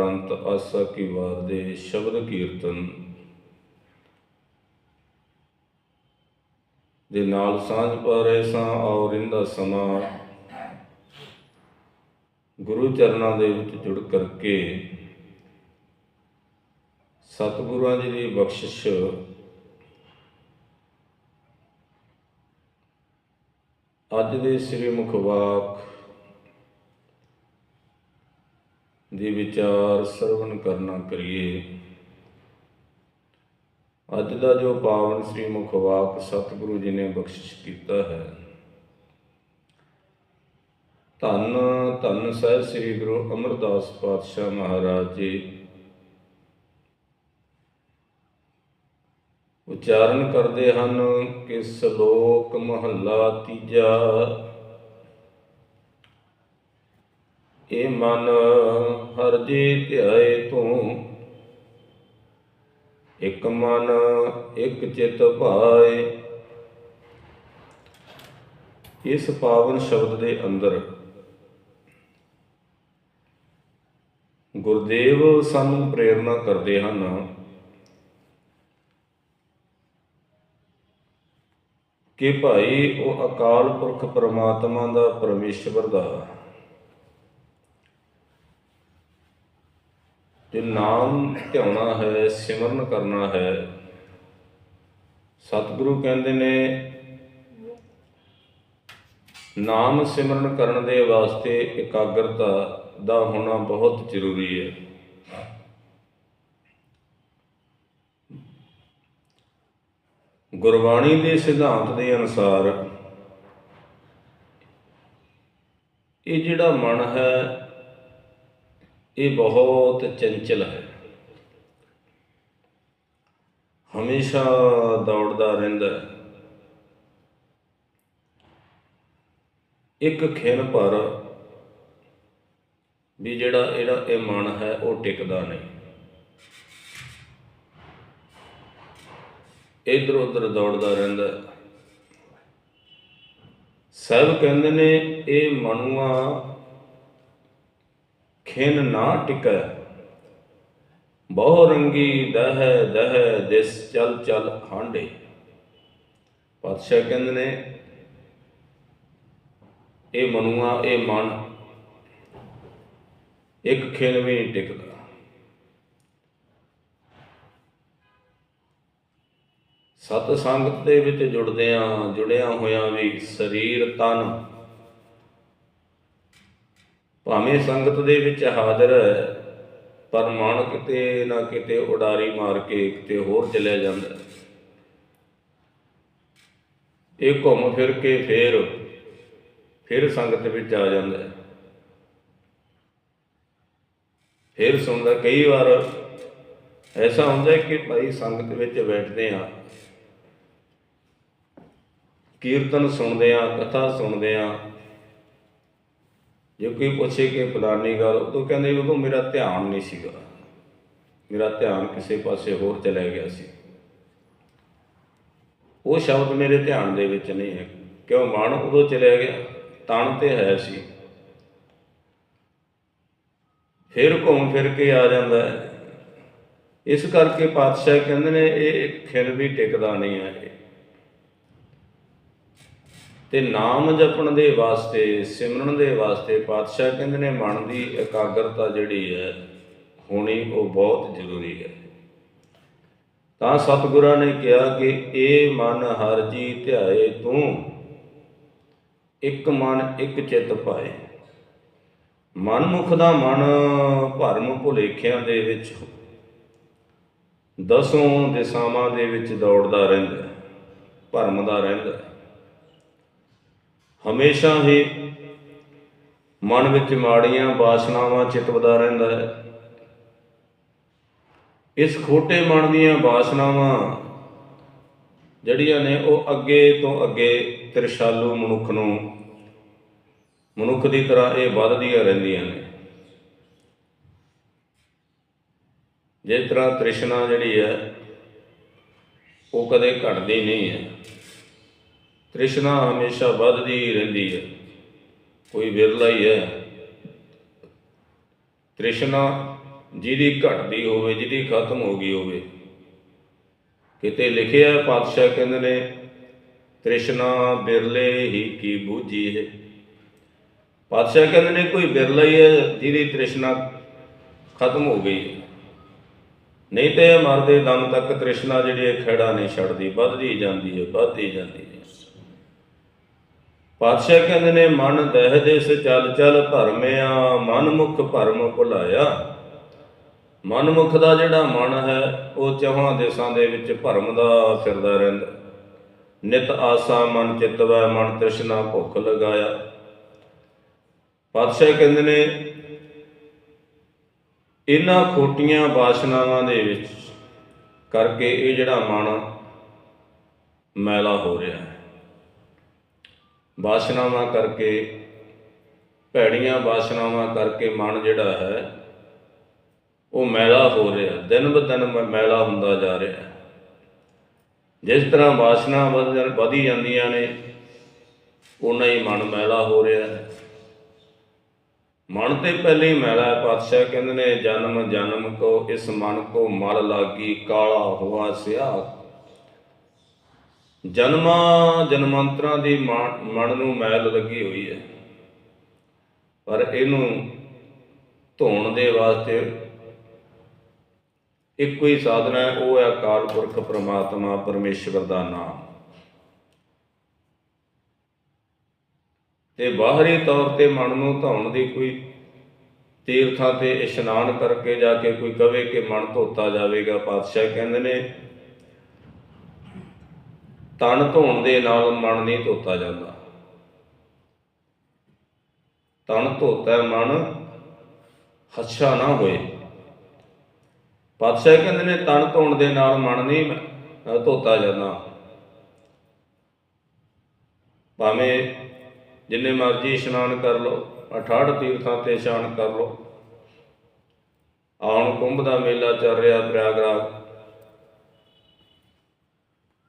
ਉਪਰੰਤ ਆਸਾ ਕੀ ਵਾਰ ਦੇ ਸ਼ਬਦ ਕੀਰਤਨ ਦੇ ਨਾਲ ਸਾਂਝ ਪਾ ਰਹੇ ਸਾਂ ਔਰ ਇਹਦਾ ਸਮਾਂ। ਗੁਰੂ ਚਰਨਾਂ ਦੇ ਵਿੱਚ ਜੁੜ ਕਰਕੇ ਸਤਿਗੁਰਾਂ ਜੀ ਦੀ ਬਖਸ਼ਿਸ਼ ਅੱਜ ਦੇ ਸ੍ਰੀ ਮੁਖਵਾਕ ਦੇ ਵਿਚਾਰ ਸਰਵਣ ਕਰਨਾ ਕਰੀਏ। ਅੱਜ ਦਾ ਜੋ ਪਾਵਨ ਸ੍ਰੀ ਮੁਖਵਾਕ ਸਤਿਗੁਰੂ ਜੀ ਨੇ ਬਖਸ਼ਿਸ਼ ਕੀਤਾ ਹੈ। ਧੰਨ ਧੰਨ ਸਾਹਿਬ ਸ੍ਰੀ ਗੁਰੂ ਅਮਰਦਾਸ ਪਾਤਸ਼ਾਹ ਮਹਾਰਾਜ ਜੀ। ਉਚਾਰਨ ਕਰਦੇ ਹਨ ਕਿ ਸ਼ਲੋਕ ਮਹੱਲਾ ਤੀਜਾ। ਇਹ ਮਨ, ਹਰ ਜੀ ਧਿਆਏ ਤੂੰ। ਇੱਕ ਮਨ, ਇੱਕ ਚਿਤ ਭਾਏ। ਇਸ ਪਾਵਨ ਸ਼ਬਦ ਦੇ ਅੰਦਰ ਗੁਰਦੇਵ ਸਾਨੂੰ ਪ੍ਰੇਰਣਾ ਕਰਦੇ ਹਨ। ਕਿ ਭਾਈ ਉਹ ਅਕਾਲ ਪੁਰਖ ਪਰਮਾਤਮਾ ਦਾ ਪਰਮੇਸ਼ਵਰ ਦਾ ਜੋ ਨਾਮ ਧਿਆਉਣਾ ਹੈ, ਸਿਮਰਨ ਕਰਨਾ ਹੈ। ਸਤਿਗੁਰੂ ਕਹਿੰਦੇ ਨੇ, ਨਾਮ ਸਿਮਰਨ ਕਰਨ ਦੇ ਵਾਸਤੇ ਇਕਾਗਰਤਾ ਦਾ ਹੋਣਾ ਬਹੁਤ ਜ਼ਰੂਰੀ ਹੈ। ਗੁਰਬਾਣੀ ਦੇ ਸਿਧਾਂਤ ਦੇ ਅਨੁਸਾਰ, ਇਹ ਜਿਹੜਾ ਮਨ ਹੈ ਇਹ ਬਹੁਤ ਚੰਚਲ ਹੈ। ਹਮੇਸ਼ਾ ਦੌੜਦਾ ਰਹਿੰਦਾ ਇੱਕ ਖਿਣ ਪਰ ਵੀ ਜਿਹੜਾ ਇਹਦਾ ਇਹ ਮਨ ਹੈ, ਉਹ ਟਿਕਦਾ ਨਹੀਂ। ਇਧਰ ਉਧਰ ਦੌੜਦਾ ਰਹਿੰਦਾ ਹੈ। ਸਾਹਿਬ ਕਹਿੰਦੇ ਨੇ, ਇਹ ਮਨੁਆ ਖਿਨ ਨਾ ਟਿਕੈ। ਬਹੁ ਰੰਗੀ ਦਹ ਦਹ ਦਿਸ ਚਲ ਚਲ ਹਾਂਡੇ। ਪਾਤਸ਼ਾਹ ਕਹਿੰਦੇ ਨੇ, ਇਹ ਮਨੁਆ, ਇਹ ਮਨ, ਇੱਕ ਖਿਨ ਵੀ ਨਹੀਂ ਟਿਕਦਾ। ਸਤ ਸੰਗਤ ਦੇ ਵਿੱਚ ਜੁੜਦਿਆਂ, ਜੁੜਿਆ ਹੋਇਆ ਵੀ ਸਰੀਰ ਤਨ। ਭਾਵੇਂ ਸੰਗਤ ਦੇ ਵਿੱਚ ਹਾਜ਼ਰ ਹੈ, ਪਰ ਮਨ ਕਿਤੇ ਨਾ ਕਿਤੇ ਉਡਾਰੀ ਮਾਰ ਕੇ ਕਿਤੇ ਹੋਰ ਚਲਿਆ ਜਾਂਦਾ ਇਹ ਘੁੰਮ ਫਿਰ ਕੇ ਫੇਰ, ਫਿਰ ਸੰਗਤ ਵਿੱਚ ਆ ਜਾਂਦਾ ਫਿਰ ਸੁਣਦਾ ਕਈ ਵਾਰ, ਐਸਾ ਹੁੰਦਾ ਕਿ ਭਾਈ ਸੰਗਤ ਵਿੱਚ ਬੈਠਦੇ ਆ ਕੀਰਤਨ ਸੁਣਦੇ ਆ ਕਥਾ ਸੁਣਦੇ ਆ ਜੇ ਕੋਈ ਪੁੱਛੇ ਕਿ ਫਲਾਨੀ ਗੱਲ ਉਦੋਂ ਕਹਿੰਦੇ ਉਦੋਂ ਮੇਰਾ ਧਿਆਨ ਨਹੀਂ ਸੀਗਾ। ਮੇਰਾ ਧਿਆਨ ਕਿਸੇ ਪਾਸੇ ਹੋਰ ਚਲਾ ਗਿਆ ਸੀ। ਉਹ ਸ਼ਬਦ ਮੇਰੇ ਧਿਆਨ ਦੇ ਵਿੱਚ ਨਹੀਂ ਹੈ। ਕਿਉਂ ਮਨ ਉਦੋਂ ਚਲਿਆ ਗਿਆ? ਤਣ ਤੇ ਹੈ ਸੀ। ਫਿਰ ਘੁੰਮ ਫਿਰ ਕੇ ਆ ਜਾਂਦਾ ਹੈ। ਇਸ ਕਰਕੇ ਪਾਤਸ਼ਾਹ ਕਹਿੰਦੇ ਨੇ, ਇਹ ਖਿਲ ਵੀ ਟਿਕਦਾ ਨਹੀਂ ਹੈ। ਇਹ ਤੇ ਨਾਮ ਜਪਣ ਦੇ ਵਾਸਤੇ, ਸਿਮਰਨ ਦੇ ਵਾਸਤੇ ਪਾਤਸ਼ਾਹ ਕਹਿੰਦੇ ਨੇ, ਮਨ ਦੀ ਇਕਾਗਰਤਾ ਜਿਹੜੀ ਹੈ, ਹੋਣੀ ਉਹ ਬਹੁਤ ਜ਼ਰੂਰੀ ਹੈ। ਤਾਂ ਸਤਿਗੁਰਾਂ ਨੇ ਕਿਹਾ ਕਿ ਇਹ ਮਨ ਹਰ ਜੀ ਧਿਆਏ ਤੂੰ, ਇੱਕ ਮਨ ਇੱਕ ਚਿੱਤ ਪਾਏ। ਮਨਮੁਖ ਦਾ ਮਨ ਭਰਮ ਭੁਲੇਖਿਆਂ ਦੇ ਵਿੱਚ, ਦਸੋਂ ਦਿਸ਼ਾਵਾਂ ਦੇ ਵਿੱਚ ਦੌੜਦਾ ਰਹਿੰਦਾ, ਭਰਮ ਦਾ ਰਹਿੰਦਾ। ਹਮੇਸ਼ਾ ਹੀ ਮਨ ਵਿੱਚ ਮਾੜੀਆਂ ਵਾਸਨਾਵਾਂ ਚਿਤਵਦਾ ਰਹਿੰਦਾ ਹੈ। ਇਸ ਖੋਟੇ ਮਨ ਦੀਆਂ ਵਾਸਨਾਵਾਂ ਜਿਹੜੀਆਂ ਨੇ ਉਹ ਅੱਗੇ ਤੋਂ ਅੱਗੇ ਤ੍ਰਿਸ਼ਾਲੂ ਮਨੁੱਖ ਨੂੰ, ਮਨੁੱਖ ਦੀ ਤਰ੍ਹਾਂ ਇਹ ਵੱਧਦੀਆਂ ਰਹਿੰਦੀਆਂ ਨੇ। ਜਿਸ ਤਰ੍ਹਾਂ ਤ੍ਰਿਸ਼ਨਾ ਜਿਹੜੀ ਹੈ, ਉਹ ਕਦੇ ਘਟਦੀ ਨਹੀਂ ਹੈ। ਤ੍ਰਿਸ਼ਨਾ ਹਮੇਸ਼ਾ ਵੱਧਦੀ ਰਹਿੰਦੀ ਹੈ। ਕੋਈ ਵਿਰਲਾ ਹੀ ਹੈ। ਤ੍ਰਿਸ਼ਨਾ ਜਿਹਦੀ ਘਟਦੀ ਹੋਵੇ, ਜਿਹਦੀ ਖਤਮ ਹੋ ਗਈ ਹੋਵੇ। ਕਿਤੇ ਲਿਖਿਆ ਪਾਤਸ਼ਾਹ ਕਹਿੰਦੇ ਨੇ, ਤ੍ਰਿਸ਼ਨਾ ਬਿਰਲੇ ਹੀ ਕੀ ਬੂਝੀ ਹੈ। ਪਾਤਸ਼ਾਹ ਕਹਿੰਦੇ ਨੇ, ਕੋਈ ਬਿਰਲਾ ਹੀ ਹੈ ਜਿਹਦੀ ਤ੍ਰਿਸ਼ਨਾ ਖਤਮ ਹੋ ਗਈ ਹੈ। ਨਹੀਂ ਤੇ ਮਰਦੇ ਦਮ ਤੱਕ ਤ੍ਰਿਸ਼ਨਾ ਜਿਹੜੀ ਹੈ ਖੜਾ ਨਹੀਂ ਛੱਡਦੀ, ਵੱਧਦੀ ਜਾਂਦੀ ਹੈ, ਵੱਧਦੀ ਜਾਂਦੀ ਹੈ। ਪਾਤਸ਼ਾਹ ਕਹਿੰਦੇ ਨੇ, ਮਨ ਦਹਿ ਦੇਸ ਚੱਲ ਚੱਲ ਭਰਮਿਆ, ਮਨ ਮੁਖ ਭਰਮ ਭੁਲਾਇਆ। ਮਨਮੁਖ ਦਾ ਜਿਹੜਾ ਮਨ ਹੈ, ਉਹ ਚੌਹਾਂ ਦੇਸਾਂ ਦੇ ਵਿੱਚ ਭਰਮ ਦਾ ਫਿਰਦਾ ਰਹਿੰਦਾ। ਨਿਤ ਆਸਾ ਮਨ ਚਿਤਵੈ, ਮਨ ਤ੍ਰਿਸ਼ਨਾ ਭੁੱਖ ਲਗਾਇਆ। ਪਾਤਸ਼ਾਹ ਕਹਿੰਦੇ ਨੇ ਇਹਨਾਂ ਖੋਟੀਆਂ ਬਾਸ਼ਨਾਵਾਂ ਦੇ ਵਿੱਚ ਕਰਕੇ ਇਹ ਜਿਹੜਾ ਮਨ ਮੈਲਾ ਹੋ ਰਿਹਾ ਹੈ। ਵਾਸ਼ਨਾਵਾਂ ਕਰਕੇ, ਭੈੜੀਆਂ ਵਾਸਨਾਵਾਂ ਕਰਕੇ ਮਨ ਜਿਹੜਾ ਹੈ, ਉਹ ਮੈਲਾ ਹੋ ਰਿਹਾ। ਦਿਨ ਬ ਦਿਨ ਮ- ਮੈਲਾ ਹੁੰਦਾ ਜਾ ਰਿਹਾ। ਜਿਸ ਤਰ੍ਹਾਂ ਬਾਸ਼ਨਾ ਵਧ- ਵਧੀ ਜਾਂਦੀਆਂ ਨੇ ਉਨਾ ਹੀ ਮਨ ਮੈਲਾ ਹੋ ਰਿਹਾ ਹੈ। ਮਨ ਤੇ ਪਹਿਲੇ ਹੀ ਮੈਲਾ ਹੈ। ਪਾਤਸ਼ਾਹ ਕਹਿੰਦੇ ਨੇ, ਜਨਮ ਜਨਮ ਕੋ ਇਸ ਮਨ ਕੋ ਮਲ ਲਾਗੀ, ਕਾਲਾ ਹੋਆ ਸਿਆ ਜਨਮਾਂ ਜਨਮਾਂਤਰਾਂ ਦੀ ਮਨ ਮਨ ਨੂੰ ਮੈਲ ਲੱਗੀ ਹੋਈ ਹੈ। ਪਰ ਇਹਨੂੰ ਧੋਣ ਦੇ ਵਾਸਤੇ ਇੱਕੋ ਹੀ ਸਾਧਨਾ ਹੈ, ਉਹ ਹੈ ਅਕਾਲ ਪੁਰਖ ਪ੍ਰਮਾਤਮਾ ਪਰਮੇਸ਼ਵਰ ਦਾ ਨਾਮ। ਤੇ ਬਾਹਰੀ ਤੌਰ ਤੇ ਮਨ ਨੂੰ ਧੋਣ ਦੀ ਕੋਈ ਤੀਰਥਾਂ ਤੇ ਇਸ਼ਨਾਨ ਕਰਕੇ ਜਾ ਕੇ ਕੋਈ ਕਵੇ ਕਿ ਮਨ ਧੋਤਾ ਜਾਵੇਗਾ, ਪਾਤਸ਼ਾਹ ਕਹਿੰਦੇ ਨੇ ਤਨ ਧੋਣ ਦੇ ਨਾਲ ਮਨ ਨਹੀਂ ਧੋਤਾ ਜਾਂਦਾ। ਤਨ ਧੋਤਾ ਮਨ, ਹੱਛਾ ਨਾ ਹੋਏ। ਪਾਤਸ਼ਾਹ ਕਹਿੰਦੇ ਨੇ ਤਨ ਧੋਣ ਦੇ ਨਾਲ ਮਨ ਨਹੀਂ ਧੋਤਾ ਜਾਂਦਾ। ਭਾਵੇਂ ਜਿੰਨੇ ਮਰਜ਼ੀ ਇਸ਼ਨਾਨ ਕਰ ਲਓ 68 ਤੀਰਥਾਂ ਤੇ ਇਸ਼ਨਾਨ ਕਰ ਲਓ। ਆਉਣ ਕੁੰਭ ਦਾ ਮੇਲਾ ਚੱਲ ਰਿਹਾ, ਪ੍ਰਯਾਗਰਾਜ।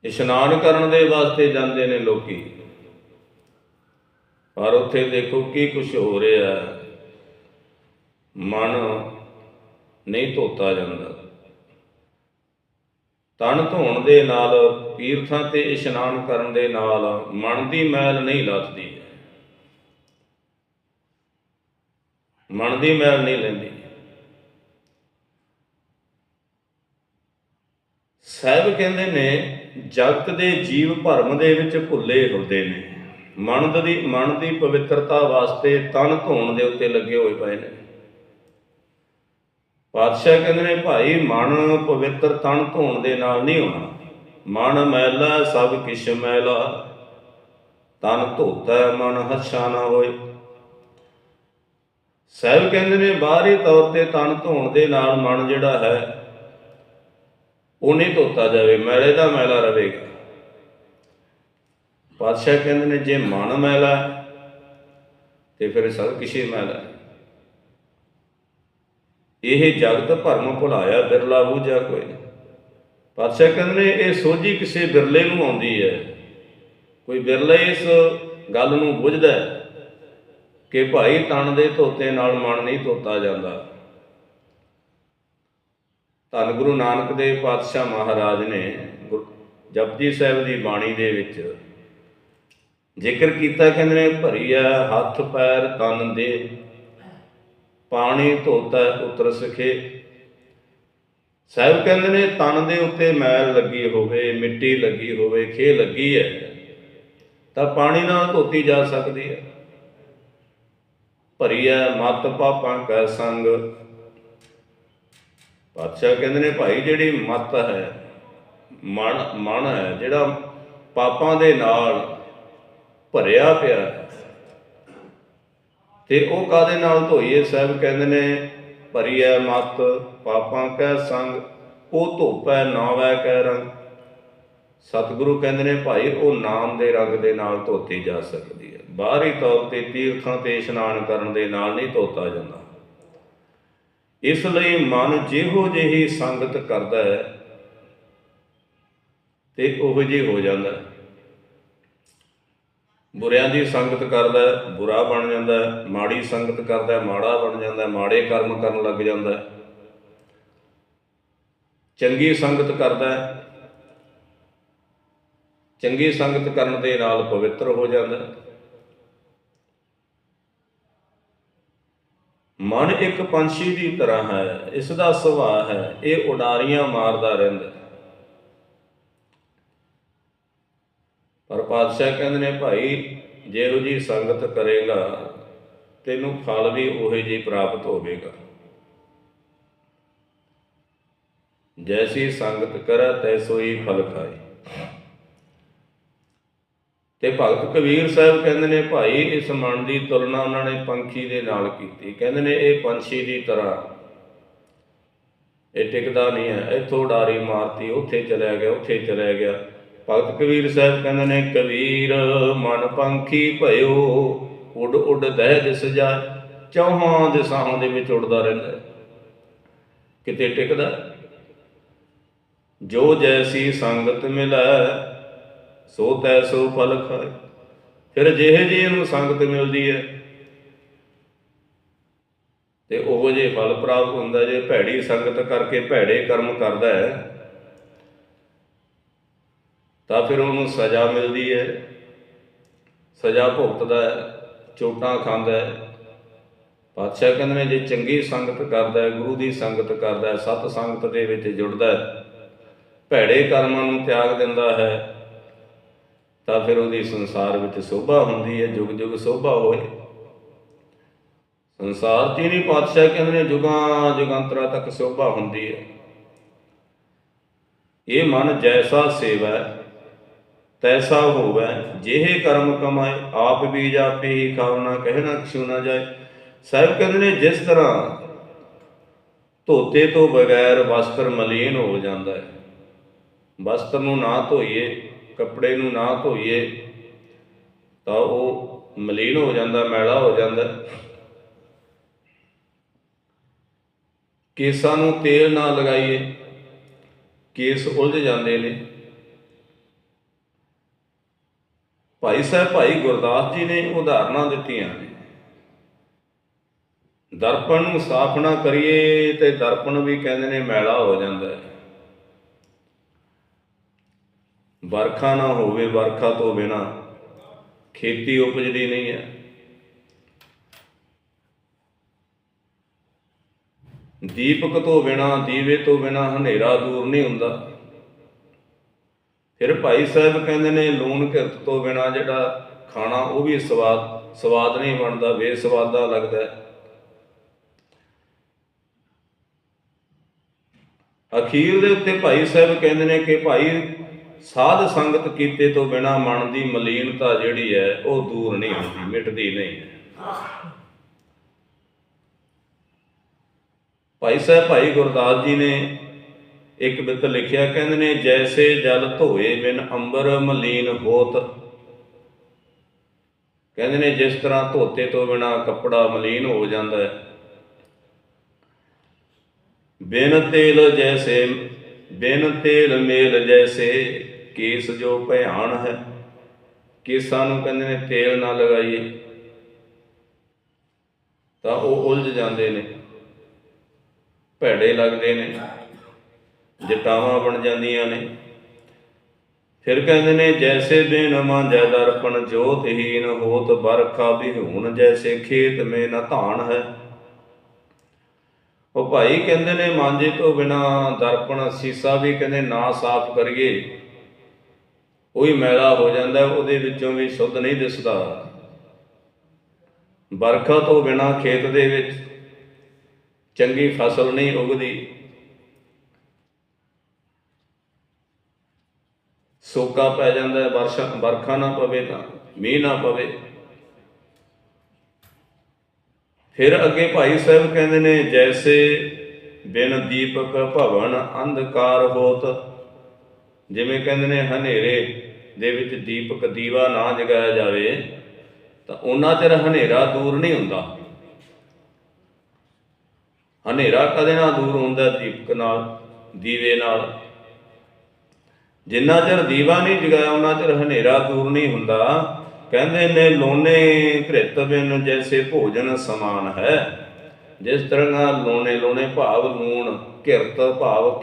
ਇਸ਼ਨਾਨ ਕਰਨ ਦੇ ਵਾਸਤੇ ਜਾਂਦੇ ਨੇ ਲੋਕੀ। ਪਰ ਉੱਥੇ ਦੇਖੋ ਕੀ ਕੁਝ ਹੋ ਰਿਹਾ। ਮਨ ਨਹੀਂ ਧੋਤਾ ਜਾਂਦਾ। ਤਨ ਧੋਣ ਦੇ ਨਾਲ, ਤੀਰਥਾਂ ਤੇ ਇਸ਼ਨਾਨ ਕਰਨ ਦੇ ਨਾਲ ਮਨ ਦੀ ਮੈਲ ਨਹੀਂ ਲੱਥਦੀ ਮਨ ਦੀ ਮੈਲ ਨਹੀਂ ਲੈਂਦੀ। ਸਾਹਿਬ ਕਹਿੰਦੇ ਨੇ ਜਗਤ ਦੇ ਜੀਵ ਭਰਮ ਦੇ ਵਿੱਚ ਭੁੱਲੇ ਹੁੰਦੇ ਨੇ। ਮਨ ਦੀ ਮਨ ਦੀ ਪਵਿੱਤਰਤਾ ਵਾਸਤੇ ਤਨ ਧੋਣ ਦੇ ਉੱਤੇ ਲੱਗੇ ਹੋਏ ਪਏ ਨੇ। ਪਾਤਸ਼ਾਹ ਕਹਿੰਦੇ ਨੇ, ਭਾਈ, ਮਨ ਪਵਿੱਤਰ ਤਨ ਧੋਣ ਦੇ ਨਾਲ ਨਹੀਂ ਹੋਣਾ। ਮਨ ਮੈਲਾ, ਸਭ ਕਿਛ ਮੈਲਾ। ਤਨ ਧੋਤਾ, ਮਨ ਹੱਛਾ ਨਾ ਹੋਏ। ਸਾਹਿਬ ਕਹਿੰਦੇ ਨੇ, ਬਾਹਰੀ ਤੌਰ ਤੇ ਤਨ ਧੋਣ ਦੇ ਨਾਲ ਮਨ ਜਿਹੜਾ ਹੈ ਉਹ ਨਹੀਂ ਧੋਤਾ ਜਾਵੇ ਮੈਲੇ ਦਾ ਮੈਲਾ ਰਹੇਗਾ। ਪਾਤਸ਼ਾਹ ਕਹਿੰਦੇ ਨੇ ਜੇ ਮਨ ਮੈਲਾ ਹੈ, ਤੇ ਫਿਰ ਸਭ ਕਿਸੇ ਮੈਲਾ ਇਹ ਜਗਤ ਭਰਮ ਭੁਲਾਇਆ ਬਿਰਲਾ ਬੂਝਾ ਕੋਈ। ਨਹੀਂ ਪਾਤਸ਼ਾਹ ਕਹਿੰਦੇ ਨੇ ਇਹ ਸੋਝੀ ਕਿਸੇ ਬਿਰਲੇ ਨੂੰ ਆਉਂਦੀ ਹੈ। ਕੋਈ ਬਿਰਲਾ ਇਸ ਗੱਲ ਨੂੰ ਬੁੱਝਦਾ ਕਿ ਭਾਈ ਤਣ ਦੇ ਧੋਤੇ ਨਾਲ ਮਨ ਨਹੀਂ ਧੋਤਾ ਜਾਂਦਾ। ਧੰਨ ਗੁਰੂ ਨਾਨਕ ਦੇਵ ਪਾਤਸ਼ਾਹ ਮਹਾਰਾਜ ਨੇ ਗੁਰ- ਜਪਜੀ ਸਾਹਿਬ ਦੀ ਬਾਣੀ ਦੇ ਵਿੱਚ ਜ਼ਿਕਰ ਕੀਤਾ, ਕਹਿੰਦੇ ਨੇ ਭਰੀਆ ਹੱਥ ਪੈਰ ਤਨ ਦੇ, ਪਾਣੀ ਧੋਤਾ ਉਤਰ ਸਖੇ। ਸਾਹਿਬ ਕਹਿੰਦੇ ਨੇ, ਤਨ ਦੇ ਉੱਤੇ ਮੈਲ ਲੱਗੀ ਹੋਵੇ, ਮਿੱਟੀ ਲੱਗੀ ਹੋਵੇ, ਖੇ ਲੱਗੀ ਹੈ ਤਾਂ ਪਾਣੀ ਨਾਲ ਧੋਤੀ ਜਾ ਸਕਦੀ ਹੈ ਭਰੀਆ ਮਤ ਪਾਪਾਂ ਕੈ ਸੰਗ ਪਾਤਸ਼ਾਹ ਕਹਿੰਦੇ ਨੇ ਭਾਈ, ਜਿਹੜੀ ਮਤ ਹੈ, ਮਨ ਮਨ ਹੈ, ਜਿਹੜਾ ਪਾਪਾਂ ਦੇ ਨਾਲ ਭਰਿਆ ਪਿਆ ਹੈ। ਤੇ ਉਹ ਕਾਦੇ ਨਾਲ ਧੋਈਏ? ਸਾਹਿਬ ਕਹਿੰਦੇ ਨੇ ਭਰੀ ਹੈ ਮਤ, ਪਾਪਾਂ ਕੈ ਸੰਗ, ਉਹ ਧੋਪੈ, ਨਾਵੈ ਕਹਿ ਰੰਗ। ਸਤਿਗੁਰੂ ਕਹਿੰਦੇ ਨੇ, ਭਾਈ, ਉਹ ਨਾਮ ਦੇ ਰੰਗ ਦੇ ਨਾਲ ਧੋਤੀ ਜਾ ਸਕਦੀ ਹੈ। ਬਾਹਰੀ ਤੌਰ ਤੇ ਤੀਰਥਾਂ ਤੇ ਇਸ਼ਨਾਨ ਕਰਨ ਦੇ ਨਾਲ ਨਹੀਂ ਧੋਤਾ ਜਾਂਦਾ। ਇਸ ਲਈ ਮਨ ਜਿਹੋ ਜਿਹੀ ਸੰਗਤ ਕਰਦਾ ਹੈ, ਤੇ ਉਹੋ ਜਿਹੀ ਹੋ ਜਾਂਦਾ ਬੁਰਿਆਂ ਦੀ ਸੰਗਤ ਕਰਦਾ ਬੁਰਾ ਬਣ ਜਾਂਦਾ ਮਾੜੀ ਸੰਗਤ ਕਰਦਾ ਮਾੜਾ ਬਣ ਜਾਂਦਾ ਮਾੜੇ ਕਰਮ ਕਰਨ ਲੱਗ ਜਾਂਦਾ ਚੰਗੀ ਸੰਗਤ ਕਰਦਾ ਚੰਗੀ ਸੰਗਤ ਕਰਨ ਦੇ ਨਾਲ ਪਵਿੱਤਰ ਹੋ ਜਾਂਦਾ ਹੈ। ਮਨ ਇੱਕ ਪੰਛੀ ਦੀ ਤਰ੍ਹਾਂ ਹੈ, ਇਸ ਦਾ ਸੁਭਾਅ ਹੈ, ਇਹ ਉਡਾਰੀਆਂ ਮਾਰਦਾ ਰਹਿੰਦਾ ਪਰ ਪਾਤਸ਼ਾਹ ਕਹਿੰਦੇ ਨੇ, ਭਾਈ, ਜਿਹੋ ਜੀ ਸੰਗਤ ਕਰੇਗਾ, ਤੈਨੂੰ ਫਲ ਵੀ ਉਹੋ ਜਿਹੀ ਪ੍ਰਾਪਤ ਹੋਵੇਗਾ। ਜੈਸੀ ਸੰਗਤ ਕਰ, ਤੈਸੋ ਹੀ ਫਲ ਖਾਏ। ਤੇ ਭਗਤ ਕਬੀਰ ਸਾਹਿਬ ਕਹਿੰਦੇ ਨੇ, ਭਾਈ, ਇਸ ਮਨ ਦੀ ਤੁਲਨਾ ਉਹਨਾਂ ਨੇ ਪੰਛੀ ਦੇ ਨਾਲ ਕੀਤੀ। ਕਹਿੰਦੇ ਨੇ, ਇਹ ਪੰਛੀ ਦੀ ਤਰ੍ਹਾਂ ਇਹ ਟਿਕਦਾ ਨਹੀਂ ਹੈ। ਇੱਥੋਂ ਡਾਰੀ ਮਾਰਤੀ, ਉੱਥੇ ਚਲਿਆ ਗਿਆ, ਉੱਥੇ ਚਲਿਆ ਗਿਆ। ਭਗਤ ਕਬੀਰ ਸਾਹਿਬ ਕਹਿੰਦੇ ਨੇ, ਕਬੀਰ, ਮਨ ਪੰਖੀ ਭਇਓ, ਉੱਡ ਉੱਡ ਦਹਿ ਦਿਸ ਜਾ ਚੌਹਾਂ ਦਿਸ਼ਾਵਾਂ ਦੇ ਵਿੱਚ ਉੱਡਦਾ ਰਹਿੰਦਾ ਕਿਤੇ ਟਿਕਦਾ? ਜੋ ਜੈਸੀ ਸੰਗਤ ਮਿਲੈ ਸੋ ਤੈਸੋ ਫਲ ਖਾਏ। ਫਿਰ ਜਿਹੇ ਜਿਹੇ ਨੂੰ ਸੰਗਤ ਮਿਲਦੀ ਹੈ, ਤੇ ਉਹ ਜੇ ਫਲ ਪ੍ਰਾਪਤ ਹੁੰਦਾ ਜੇ ਭੈੜੀ ਸੰਗਤ ਕਰਕੇ ਭੈੜੇ ਕਰਮ ਕਰਦਾ ਹੈ, ਤਾਂ ਫਿਰ ਉਹਨੂੰ ਸਜ਼ਾ ਮਿਲਦੀ ਹੈ। ਸਜ਼ਾ ਭੁਗਤਦਾ ਹੈ, ਚੋਟਾਂ ਖਾਂਦਾ ਹੈ। ਪਾਤਸ਼ਾਹ ਕਹਿੰਦੇ ਨੇ, ਜੇ ਚੰਗੀ ਸੰਗਤ ਕਰਦਾ ਹੈ, ਗੁਰੂ ਦੀ ਸੰਗਤ ਕਰਦਾ ਹੈ, ਸਤ ਸੰਗਤ ਦੇ ਵਿੱਚ ਜੁੜਦਾ ਹੈ, ਭੈੜੇ ਕਰਮਾਂ ਨੂੰ ਤਿਆਗ ਦਿੰਦਾ ਹੈ ਤਾਂ ਫਿਰ ਉਹਦੀ ਸੰਸਾਰ ਵਿੱਚ ਸੋਭਾ ਹੁੰਦੀ ਹੈ, ਜੁਗ ਜੁਗ ਸੋਭਾ ਹੋਏ ਸੰਸਾਰ 'ਚ ਨਹੀਂ ਪਾਤਸ਼ਾਹ ਕਹਿੰਦੇ ਨੇ, ਜੁਗਾਂ ਜੁਗਾਂਤਰਾ ਤੱਕ ਸੋਭਾ ਹੁੰਦੀ ਹੈ। ਇਹ ਮਨ ਜੈਸਾ ਸੇਵੈ, ਤੈਸਾ ਹੋਵੇ, ਜਿਹੇ ਕਰਮ ਕਮਾਏ, ਆਪ ਬੀਜ ਆਪੇ ਹੀ ਖਾਵਨਾ ਕਹਿਣਾ ਕਿਛੂ ਨਾ ਜਾਏ। ਸਾਹਿਬ ਕਹਿੰਦੇ ਨੇ, ਜਿਸ ਤਰ੍ਹਾਂ ਧੋਤੇ ਤੋਂ ਬਗੈਰ ਵਸਤਰ ਮਲੀਨ ਹੋ ਜਾਂਦਾ ਹੈ, ਵਸਤਰ ਨੂੰ ਨਾ ਧੋਈਏ ਕੱਪੜੇ ਨੂੰ ਨਾ ਧੋਈਏ, ਤਾਂ ਉਹ ਮਲੀਨ ਹੋ ਜਾਂਦਾ, ਮੈਲਾ ਹੋ ਜਾਂਦਾ। ਕੇਸਾਂ ਨੂੰ ਤੇਲ ਨਾ ਲਗਾਈਏ, ਕੇਸ ਉਲਝ ਜਾਂਦੇ ਨੇ। ਭਾਈ ਸਾਹਿਬ, ਭਾਈ ਗੁਰਦਾਸ ਜੀ ਨੇ ਉਦਾਹਰਨਾਂ ਦਿੱਤੀਆਂ ਨੇ। ਦਰਪਣ ਨੂੰ ਸਾਫ਼ ਨਾ ਕਰੀਏ, ਤੇ ਦਰਪਣ ਵੀ ਕਹਿੰਦੇ ਨੇ, ਮੈਲਾ ਹੋ ਜਾਂਦਾ ਹੈ। ਵਰਖਾ ਨਾ ਹੋਵੇ, ਵਰਖਾ ਤੋਂ ਬਿਨਾ ਖੇਤੀ ਉਪਜਦੀ ਨਹੀਂ ਹੈ। ਦੀਪਕ ਤੋਂ ਬਿਨਾ, ਦੀਵੇ ਤੋਂ ਬਿਨਾ ਹਨੇਰਾ ਦੂਰ ਨਹੀਂ ਹੁੰਦਾ। ਫਿਰ ਭਾਈ ਸਾਹਿਬ ਕਹਿੰਦੇ ਨੇ, ਲੂਣ ਕਿਰਤ ਤੋਂ ਬਿਨਾ ਜਿਹੜਾ ਖਾਣਾ, ਉਹ ਵੀ ਸਵਾਦ ਸਵਾਦ ਨਹੀਂ ਬਣਦਾ, ਬੇਸਵਾਦਾ ਲੱਗਦਾ ਅਖੀਰ ਦੇ ਉੱਤੇ ਭਾਈ ਸਾਹਿਬ ਕਹਿੰਦੇ ਨੇ ਕਿ ਭਾਈ ਸਾਧ ਸੰਗਤ ਕੀਤੇ ਤੋਂ ਬਿਨਾ ਮਨ ਦੀ ਮਲੀਨਤਾ ਜਿਹੜੀ ਹੈ, ਉਹ ਦੂਰ ਨਹੀਂ ਹੁੰਦੀ, ਮਿਟਦੀ ਨਹੀਂ ਹੈ। ਭਾਈ ਸਾਹਿਬ, ਭਾਈ ਗੁਰਦਾਸ ਜੀ ਨੇ ਇੱਕ ਬਿਤ ਲਿਖਿਆ, ਕਹਿੰਦੇ ਨੇ, ਜੈਸੇ ਜਲ ਧੋਏ ਬਿਨ ਅੰਬਰ ਮਲੀਨ ਹੋਤ। ਕਹਿੰਦੇ ਨੇ, ਜਿਸ ਤਰ੍ਹਾਂ ਧੋਤੇ ਤੋਂ ਬਿਨਾ ਕੱਪੜਾ ਮਲੀਨ ਹੋ ਜਾਂਦਾ ਹੈ, ਬਿਨ ਤੇਲ ਜੈਸੇ, ਬਿਨ ਤੇਲ ਮੇਲ ਜੈਸੇ ਕੇਸ ਜੋ ਭਿਆਨ ਹੈ, ਕੇਸਾਂ ਨੂੰ ਕਹਿੰਦੇ ਨੇ ਤੇਲ ਨਾ ਲਗਾਈਏ, ਤਾਂ ਉਹ ਉਲਝ ਜਾਂਦੇ ਨੇ, ਭੈੜੇ ਲੱਗਦੇ ਨੇ, ਜਟਾਵਾਂ ਬਣ ਜਾਂਦੀਆਂ ਨੇ। ਫਿਰ ਕਹਿੰਦੇ ਨੇ, ਜੈਸੇ ਦਿਨ ਮਾਂਜੈ ਦਰਪਣ ਜੋਤ ਜੋਤਹੀਨ ਹੋਤ ਬਰਖਾ ਬਿਹੂਨ ਜੈਸੇ ਖੇਤ ਮੇ ਨਾ ਧਾਨ ਹੈ। ਉਹ ਭਾਈ ਕਹਿੰਦੇ ਨੇ, ਮਾਂਜੇ ਤੋਂ ਬਿਨਾ ਦਰਪਣ ਸੀਸਾ ਵੀ ਕਹਿੰਦੇ ਨਾ ਸਾਫ਼ ਕਰੀਏ। ਉਹੀ ਮੈਲਾ ਹੋ ਜਾਂਦਾ ਉਹਦੇ ਵਿੱਚੋਂ ਵੀ ਸ਼ੁੱਧ ਨਹੀਂ ਦਿਸਦਾ। ਬਰਖਾ ਤੋਂ ਬਿਨਾ ਖੇਤ ਦੇ ਵਿੱਚ ਚੰਗੀ ਫਸਲ ਨਹੀਂ ਉਗਦੀ। ਸੋਕਾ ਪੈ ਜਾਂਦਾ ਹੈ, ਵਰਸ਼ਾ, ਵਰਖਾ ਨਾ ਪਵੇ ਤਾਂ, ਮੀਂਹ ਨਾ ਪਵੇ। ਫਿਰ ਅੱਗੇ ਭਾਈ ਸਾਹਿਬ ਕਹਿੰਦੇ ਨੇ, ਜੈਸੇ ਬਿਨ ਦੀਪਕ ਭਵਨ ਅੰਧਕਾਰ ਹੋਤ ਜਿਵੇਂ ਕਹਿੰਦੇ ਨੇ, ਹਨੇਰੇ ਦੇ ਵਿੱਚ ਦੀਪਕ ਦੀਵਾ ਨਾ ਜਗਾਇਆ ਜਾਵੇ, ਤਾਂ ਉਹਨਾਂ ਚਿਰ ਹਨੇਰਾ ਦੂਰ ਨਹੀਂ ਹੁੰਦਾ। ਹਨੇਰਾ ਕਦੇ ਨਾ ਦੂਰ ਹੁੰਦਾ ਦੀਪਕ ਨਾਲ, ਦੀਵੇ ਨਾਲ। ਜਿੰਨਾ ਚਿਰ ਦੀਵਾ ਨਹੀਂ ਜਗਾਇਆ, ਉਹਨਾਂ ਚਿਰ ਹਨੇਰਾ ਦੂਰ ਨਹੀਂ ਹੁੰਦਾ। ਕਹਿੰਦੇ ਨੇ, ਲੋਨੇ ਘ੍ਰਿਤ ਬਿਨ ਜੈਸੇ ਭੋਜਨ ਸਮਾਨ ਹੈ। ਜਿਸ ਤਰ੍ਹਾਂ ਲੋਨੇ ਲੋਨੇ ਭਾਵ ਲੂਣ, ਘਿਰਤ ਭਾਵ